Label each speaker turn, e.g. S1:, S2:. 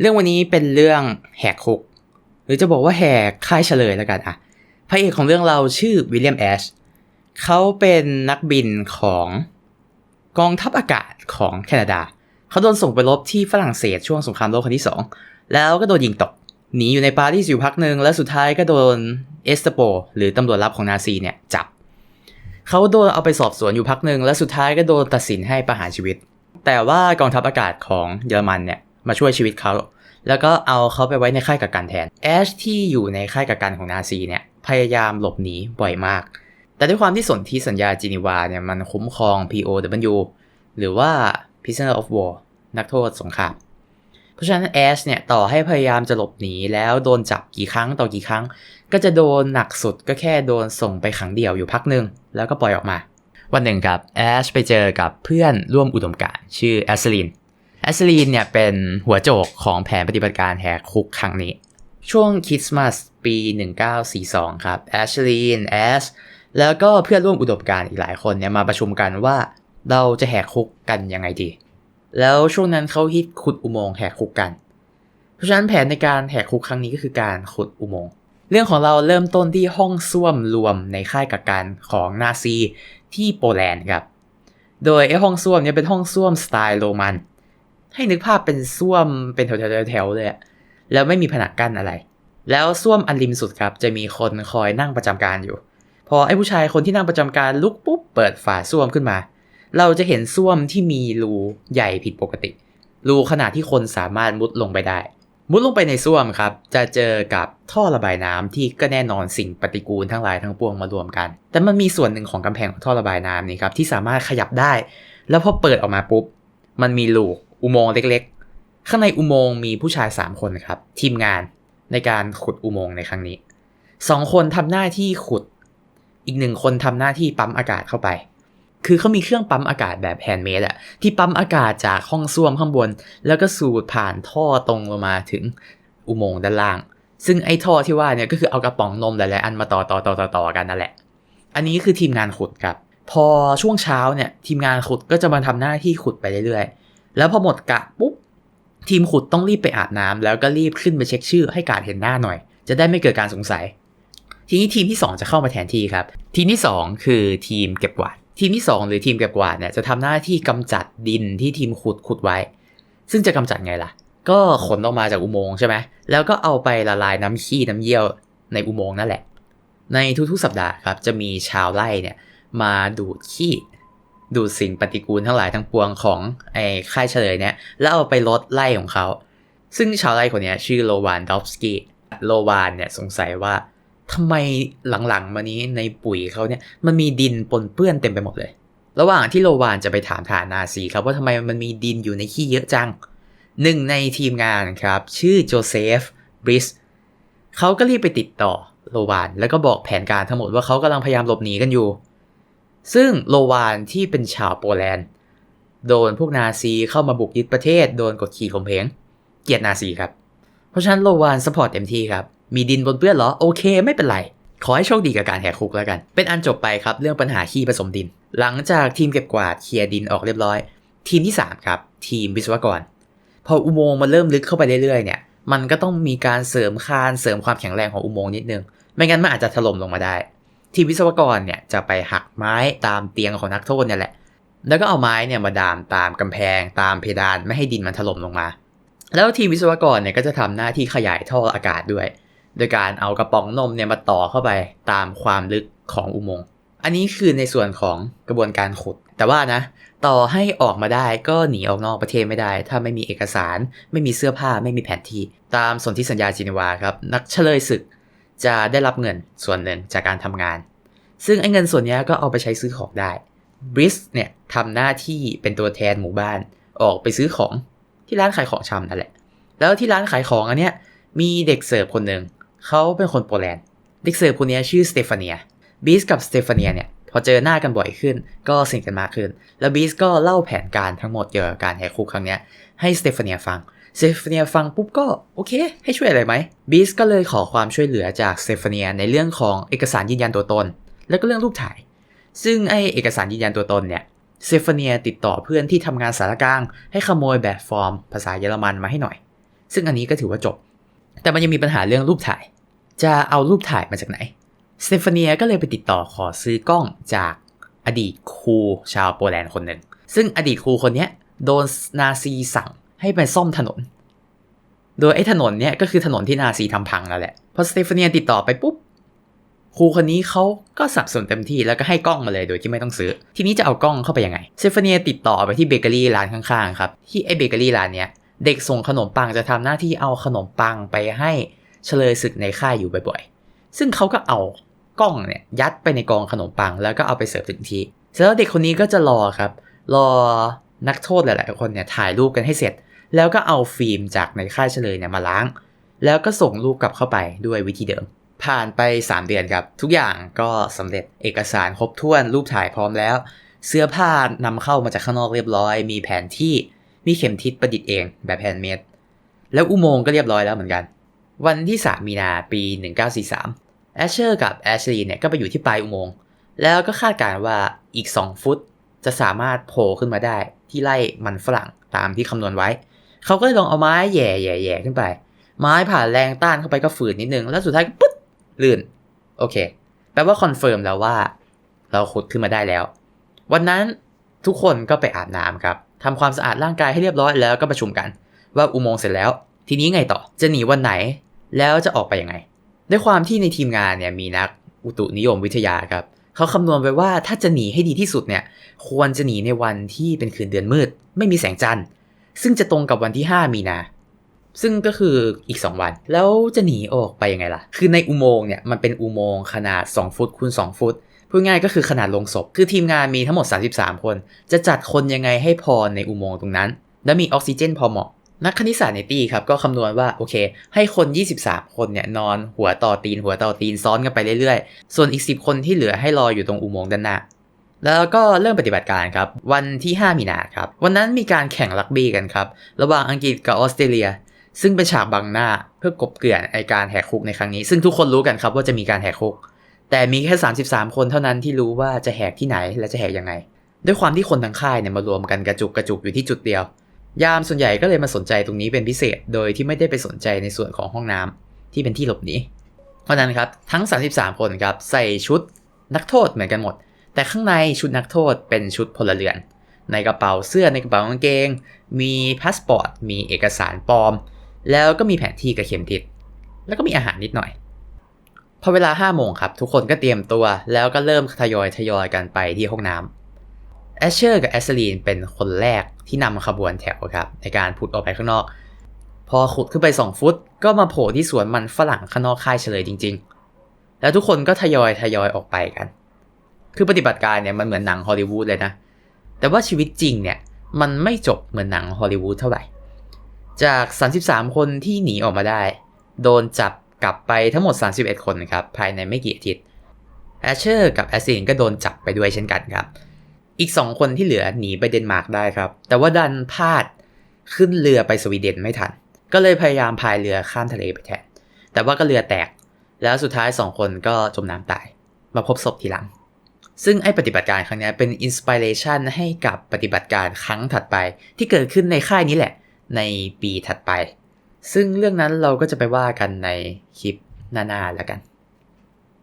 S1: เรื่องวันนี้เป็นเรื่องแหกคุก หรือจะบอกว่าแหกค่ายเฉลยแล้วกันอะพระเอกของเรื่องเราชื่อวิลเลียมแอชเขาเป็นนักบินของกองทัพอากาศของแคนาดา เขาโดนส่งไปรบที่ฝรั่งเศสช่วงสงครามโลกครั้งที่ 2 แล้วก็โดนยิงตก หนีอยู่ในปารีสอยู่พักหนึ่งแล้วสุดท้ายก็โดนเอสเตโป หรือตำรวจลับของนาซีเนี่ยจับ เขาโดนเอาไปสอบสวนอยู่พักหนึ่งและสุดท้ายก็โดนตัดสินให้ประหารชีวิต แต่ว่ากองทัพอากาศของเยอรมันเนี่ย มาช่วยชีวิตเขา แล้วก็เอาเขาไปไว้ในค่ายกักกันแทนแอชที่อยู่ในค่ายกักกันของนาซีเนี่ยพยายามหลบหนีบ่อยมาก แต่ด้วยความที่สนธิสัญญาจินีวาเนี่ยมันคุ้มครอง POW หรือว่า prisoner of war นักโทษสงครามเพราะฉะนั้นแอชเนี่ยต่อให้พยายามจะหลบหนีแล้วโดนจับกี่ครั้งต่อกี่ครั้ง ก็จะโดนหนักสุดก็แค่โดนส่งไปขังเดี่ยวอยู่พักหนึ่งแล้วก็ปล่อยออกมา วันหนึ่งครับแอชไปเจอกับเพื่อนร่วมอุดมการณ์ชื่อแอสลิน แอสลีนเนี่ยเป็นหัวโจกของแผนปฏิบัติการแหกคุกครั้งนี้ ช่วงคริสต์มาสปี 1942 ครับแอชลีนแอชแล้วก็เพื่อนร่วมอุดมการอีกหลายคนเนี่ยมาประชุมกันว่าเราจะแหกคุกกันยังไงดี แล้วช่วงนั้นเขาฮิตขุดอุโมงค์แหกคุกกัน เพราะฉะนั้นแผนในการแหกคุกครั้งนี้ก็คือการขุดอุโมงค์เรื่องของเราเริ่มต้นที่ห้องส้วมรวมในค่ายกักกันของนาซีที่โปแลนด์ครับ โดยไอห้องส้วมเนี่ยเป็นห้องส้วมสไตล์โรมัน ให้นึกภาพเป็นส้วมเป็นแถวๆๆเลยแล้วไม่มีผนังกั้นอะไร แล้วส้วมอันริมสุดครับ จะมีคนคอยนั่งประจำการอยู่ พอไอ้ผู้ชายคนที่นั่งประจำการลุกปุ๊บเปิดฝาส้วมขึ้นมา เราจะเห็นส้วมที่มีรูใหญ่ผิดปกติ รูขนาดที่คนสามารถมุดลงไปได้ มุดลงไปในส้วมครับ จะเจอกับท่อระบายน้ำที่ก็แน่นอนสิ่งปฏิกูลทั้งหลายทั้งปวงมารวมกัน แต่มันมีส่วนหนึ่งของกำแพงของท่อระบายน้ำนี่ครับที่สามารถขยับได้ แล้วพอเปิดออกมาปุ๊บมันมีลู อุโมงค์เล็กๆ ข้างในอุโมงค์มีผู้ชาย 3 คนครับ ทีมงานในการขุดอุโมงค์ในครั้งนี้สองคนทำหน้าที่ขุด อีกหนึ่งคนทำหน้าที่ปั๊มอากาศเข้าไป คือเขามีเครื่องปั๊มอากาศแบบแฮนด์เมดอะที่ปั๊มอากาศจากห้องส้วมข้างบน แล้วก็สูดผ่านท่อตรงลงมาถึงอุโมงค์ด้านล่าง ซึ่งไอ้ท่อที่ว่าเนี่ยก็คือเอากระป๋องนมหลายๆอันมาต่อต่อต่อต่อต่อกันนั่นแหละ อันนี้คือทีมงานขุดครับพอช่วงเช้าเนี่ยทีมงานขุดก็จะมาทำหน้าที่ขุดไปเรื่อยๆ แล้วพอหมดกะปุ๊บทีมขุดต้องรีบไปอาบน้ำแล้วก็รีบขึ้นไปเช็คชื่อให้การเห็นหน้าหน่อย จะได้ไม่เกิดการสงสัย ทีนี้ทีมที่ 2 จะเข้ามาแทนที่ครับ ทีมที่ 2 คือทีมเก็บกวาด ทีมที่ 2 หรือทีมเก็บกวาดเนี่ยจะทำหน้าที่กำจัดดินที่ทีมขุดขุดไว้ ซึ่งจะกำจัดไงล่ะ ก็ขนออกมาจากอุโมงค์ใช่ไหมแล้วก็เอาไปละลายน้ำขี้น้ำเยี่ยวในอุโมงค์นั่นแหละ ในทุกๆสัปดาห์ครับจะมีชาวไร่เนี่ยมาดูดขี้ ดูดสิ่งปฏิกูลทั้งหลายทั้งปวงของไอ้ค่ายเฉลยเนี่ยแล้วเอาไปลดไร่ของเขา ซึ่งชาวไร่คนนี้ชื่อโลวานดอฟสกี้โลวานเนี่ยสงสัยว่าทำไมหลังๆมานี้ในปุ๋ยเขาเนี่ยมันมีดินปนเปื้อนเต็มไปหมดเลย ระหว่างที่โลวานจะไปถามฐานนาซีครับว่าทำไมมันมีดินอยู่ในขี้เยอะจังหนึ่งในทีมงานครับ ชื่อโจเซฟบริสเขาก็รีบไปติดต่อโลวานแล้วก็บอกแผนการทั้งหมดว่าเขากำลังพยายามหลบหนีกันอยู่ ซึ่งโลวานที่เป็นชาวโปแลนด์ โดนพวกนาซีเข้ามาบุกยึดประเทศ โดนกดขี่ข่มเหงเกลียดนาซีครับ เพราะฉะนั้นโลวานสปอร์ตเต็มที่ครับ มีดินบนเปื้อนเหรอ โอเค ไม่เป็นไร ขอให้โชคดีกับการแหกคุกแล้วกัน เป็นอันจบไปครับเรื่องปัญหาขี้ผสมดิน หลังจากทีมเก็บกวาดเคลียร์ดินออกเรียบร้อย ทีมที่ 3 ครับ ทีมวิศวกร พออุโมงค์มันเริ่มลึกเข้าไปเรื่อยๆเนี่ย มันก็ต้องมีการเสริมคานเสริมความแข็งแรงของอุโมงค์นิดนึง ไม่งั้นมันอาจจะถล่มลงมาได้ ทีมวิศวกรเนี่ยจะไปหักไม้ตามเตียงของนักโทษเนี่ยแหละ แล้วก็เอาไม้เนี่ยมาดามตามกำแพงตามเพดานไม่ให้ดินมันถล่มลงมา แล้วทีมวิศวกรเนี่ยก็จะทำหน้าที่ขยายท่ออากาศด้วย โดยการเอากระป๋องนมเนี่ยมาต่อเข้าไปตามความลึกของอุโมงค์ อันนี้คือในส่วนของกระบวนการขุด แต่ว่านะ ต่อให้ออกมาได้ก็หนีออกนอกประเทศไม่ได้ ถ้าไม่มีเอกสาร ไม่มีเสื้อผ้า ไม่มีแผนที่ ตามสนธิสัญญาจินีวาครับ นักเฉลยศึก จะได้รับเงินส่วนหนึ่งจากการทำงาน ซึ่งไอ้เงินส่วนนี้ก็เอาไปใช้ซื้อของได้บริสเนี่ยทำหน้าที่เป็นตัวแทนหมู่บ้านออกไปซื้อของที่ร้านขายของชำนั่นแหละ แล้วที่ร้านขายของอันเนี้ยมีเด็กเสิร์ฟคนหนึ่งเขาเป็นคนโปแลนด์ เด็กเสิร์ฟคนนี้ชื่อสเตฟานียบีสกับสเตฟานียเนี่ยพอเจอหน้ากันบ่อยขึ้น ก็สนิทกันมากขึ้น แล้วบีสก็เล่าแผนการทั้งหมดเกี่ยวกับการแหกคุกครั้งนี้ให้สเตฟานียฟัง เตฟเนียฟังปุ๊บก็โอเค ให้ช่วยอะไรไหมบีสก็เลยขอความช่วยเหลือจากเตฟเนียในเรื่องของเอกสารยืนยันตัวตน แล้วก็เรื่องรูปถ่าย ซึ่งไอเอกสารยืนยันตัวตนเนี่ยเตฟเนียติดต่อเพื่อนที่ทำงานสารกลาง ให้ขโมยแบบฟอร์ม ภาษาเยอรมันมาให้หน่อย ซึ่งอันนี้ก็ถือว่าจบ แต่มันยังมีปัญหาเรื่องรูปถ่าย จะเอารูปถ่ายมาจากไหนเตฟเนียก็เลยไปติดต่อขอซื้อกล้องจากอดีตครูชาวโปแลนด์คนหนึ่งซึ่งอดีตครูคนนี้โดนนาซีสั่ง ให้ไปซ่อมถนน โดยไอ้ถนนเนี้ยก็คือถนนที่นาซีทำพังนั่นแหละพอสเตฟานีติดต่อไปปุ๊บครูคนนี้เขาก็สับสนเต็มที่แล้วก็ให้กล้องมาเลยโดยที่ไม่ต้องซื้อ ทีนี้จะเอากล้องเข้าไปยังไงสเตฟาเนียติดต่อไปที่เบเกอรี่ร้านข้างๆครับ ที่ไอ้เบเกอรี่ร้านเนี้ยเด็กส่งขนมปังจะทำหน้าที่เอาขนมปังไปให้เฉลยศึกในค่ายอยู่บ่อยๆ ซึ่งเขาก็เอากล้องเนี่ยยัดไปในกองขนมปังแล้วก็เอาไปเสิร์ฟถึงที่เสร็จแล้วเด็กคนนี้ก็จะรอครับ รอนักโทษหลายๆคนเนี่ยถ่ายรูปกันให้เสร็จ แล้วก็เอาฟิล์มจากในค่ายเฉลยเนี่ยมาล้าง แล้วก็ส่งรูปกลับเข้าไปด้วยวิธีเดิม ผ่านไป 3 เดือนครับ ทุกอย่างก็สำเร็จเอกสารครบถ้วนรูปถ่ายพร้อมแล้ว เสื้อผ้านำเข้ามาจากข้างนอกเรียบร้อย มีแผนที่มีเข็มทิศประดิษฐ์เองแบบแฮนด์เมดแล้วอุโมงค์ก็เรียบร้อยแล้วเหมือนกัน วันที่ 3 มีนาปี 1943แอชเชอร์กับแอชลีเนี่ยก็ไปอยู่ที่ปลายอุโมงค์แล้วก็คาดการณ์ว่าอีก 2 ฟุตจะสามารถโผล่ขึ้นมาได้ที่ไล่มันฝรั่งตามที่คำนวณไว้ เขาก็เลยลองเอาไม้แย่แย่แย่ขึ้นไป ไม้ผ่านแรงต้านเข้าไปก็ฝืดนิดนึง แล้วสุดท้ายปึ๊ดลื่น โอเค แปลว่าคอนเฟิร์มแล้วว่า เราขุดขึ้นมาได้แล้ว วันนั้นทุกคนก็ไปอาบน้ำครับทำความสะอาดร่างกายให้เรียบร้อยแล้วก็ประชุมกัน ว่าอุโมงค์เสร็จแล้ว ทีนี้ไงต่อ จะหนีวันไหน แล้วจะออกไปยังไง ด้วยความที่ในทีมงานเนี่ยมีนักอุตุนิยมวิทยาครับเขาคำนวณไว้ว่าถ้าจะหนีให้ดีที่สุดเนี่ย ควรจะหนีในวันที่เป็นคืนเดือนมืด ไม่มีแสงจันทร์ ซึ่งจะตรงกับวันที่ 5 มีนา ซึ่งก็คืออีก 2 วัน แล้วจะหนีออกไปยังไงล่ะ คือในอุโมงค์เนี่ยมันเป็นอุโมงค์ขนาด 2 ฟุตคูณ2ฟุตพูดง่ายก็คือขนาดลงศพ คือทีมงานมีทั้งหมด 33 คน จะจัดคนยังไงให้พอในอุโมงค์ตรงนั้น และมีออกซิเจนพอเหมาะ นักคณิตศาสตร์ในตีครับก็คำนวณว่าโอเค ให้คน 23 คนเนี่ยนอนหัวต่อตีนหัวต่อตีนซ้อนกันไปเรื่อยๆ ส่วนอีก 10 คนที่เหลือให้รออยู่ตรงอุโมงค์ด้านหน้า แล้วก็เริ่มปฏิบัติการครับ วันที่ 5 มีนาครับ วันนั้นมีการแข่งรักบี้กันครับ ระหว่างอังกฤษกับออสเตรเลีย ซึ่งเป็นฉากบังหน้าเพื่อกบเกลื่อนไอการแหกคุกในครั้งนี้ ซึ่งทุกคนรู้กันครับว่าจะมีการแหกคุก แต่มีแค่ 33 คนเท่านั้นที่รู้ว่าจะแหกที่ไหนและจะแหกยังไง ด้วยความที่คนทั้งค่ายเนี่ยมารวมกันกระจุกกระจุกอยู่ที่จุดเดียว ยามส่วนใหญ่ก็เลยมาสนใจตรงนี้เป็นพิเศษ โดยที่ไม่ได้ไปสนใจในส่วนของห้องน้ำที่เป็นที่หลบหนีเพราะนั้นครับทั้ง 33 คนครับใส่ชุดนักโทษเหมือนกันหมด แต่ข้างในชุดนักโทษเป็นชุดพลเรือน ในกระเป๋าเสื้อในกระเป๋ากางเกง มีพาสปอร์ต มีเอกสารปลอม แล้วก็มีแผนที่กับเข็มทิศ แล้วก็มีอาหารนิดหน่อย พอเวลา5โมงครับ ทุกคนก็เตรียมตัว แล้วก็เริ่มทยอยทยอยกันไปที่ห้องน้ำแอชเชอร์กับแอสลีนเป็นคนแรกที่นำขบวนแถวครับในการพุดออกไปข้างนอก พอขุดขึ้นไป 2 ฟุต ก็มาโผล่ที่สวนมันฝรั่งข้างนอกค่ายเฉลยจริง ๆ แล้วทุกคนก็ทยอยทยอยออกไปกัน คือปฏิบัติการเนี่ยมันเหมือนหนังฮอลลีวูดเลยนะ แต่ว่าชีวิตจริงเนี่ยมันไม่จบเหมือนหนังฮอลลีวูดเท่าไหร่ จาก 33 คนที่หนีออกมาได้ โดนจับกลับไปทั้งหมด 31 คนครับ ภายในไม่กี่อาทิตย์ แอชเชอร์กับแอสซินก็โดนจับไปด้วยเช่นกันครับ อีก 2 คนที่เหลือหนีไปเดนมาร์กได้ครับ แต่ว่าดันพลาดขึ้นเรือไปสวีเดนไม่ทัน ก็เลยพยายามพายเรือข้ามทะเลไปแทน แต่ว่าก็เรือแตก แล้วสุดท้าย 2 คนก็จมน้ำตาย มาพบศพทีหลัง ซึ่งไอปฏิบัติการครั้งนี้เป็นอินสปิเรชันให้กับปฏิบัติการครั้งถัดไป ที่เกิดขึ้นในค่ายนี้แหละ ในปีถัดไป ซึ่งเรื่องนั้นเราก็จะไปว่ากันในคลิปหน้าๆแล้วกัน